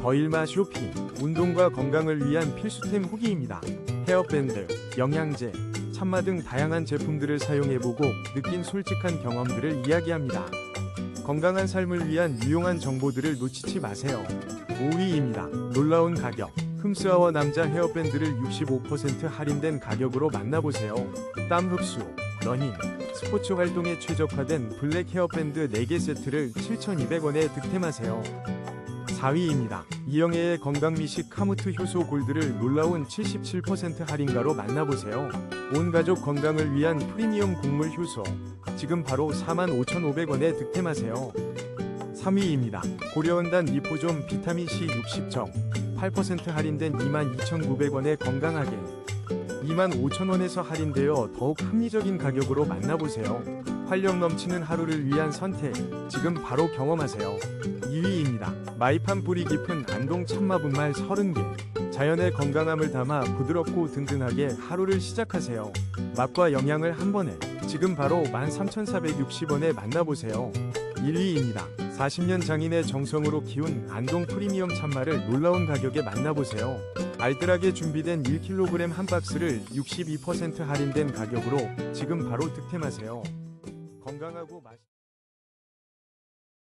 더일마 쇼핑, 운동과 건강을 위한 필수템 후기입니다. 헤어밴드, 영양제, 참마 등 다양한 제품들을 사용해보고 느낀 솔직한 경험들을 이야기합니다. 건강한 삶을 위한 유용한 정보들을 놓치지 마세요. 5위입니다. 놀라운 가격. 흠스아워 남자 헤어밴드를 65% 할인된 가격으로 만나보세요. 땀 흡수, 러닝, 스포츠 활동에 최적화된 블랙 헤어밴드 4개 세트를 7,200원에 득템하세요. 4위입니다. 이영애의 건강 미식 카무트 효소 골드를 놀라운 77% 할인가로 만나보세요. 온 가족 건강을 위한 프리미엄 곡물 효소. 지금 바로 45,500원에 득템하세요. 3위입니다. 고려은단 리포좀 비타민C 60정 8% 할인된 22,900원에 건강하게 25,000원에서 할인되어 더욱 합리적인 가격으로 만나보세요. 활력 넘치는 하루를 위한 선택 지금 바로 경험하세요. 2위입니다. 마이팜 뿌리 깊은 안동 참마 분말 30개 자연의 건강함을 담아 부드럽고 든든하게 하루를 시작하세요. 맛과 영양을 한 번에 지금 바로 13,460원에 만나보세요. 1위입니다. 40년 장인의 정성으로 키운 안동 프리미엄 참마를 놀라운 가격에 만나보세요. 알뜰하게 준비된 1kg 한 박스를 62% 할인된 가격으로 지금 바로 득템하세요. 건강하고 맛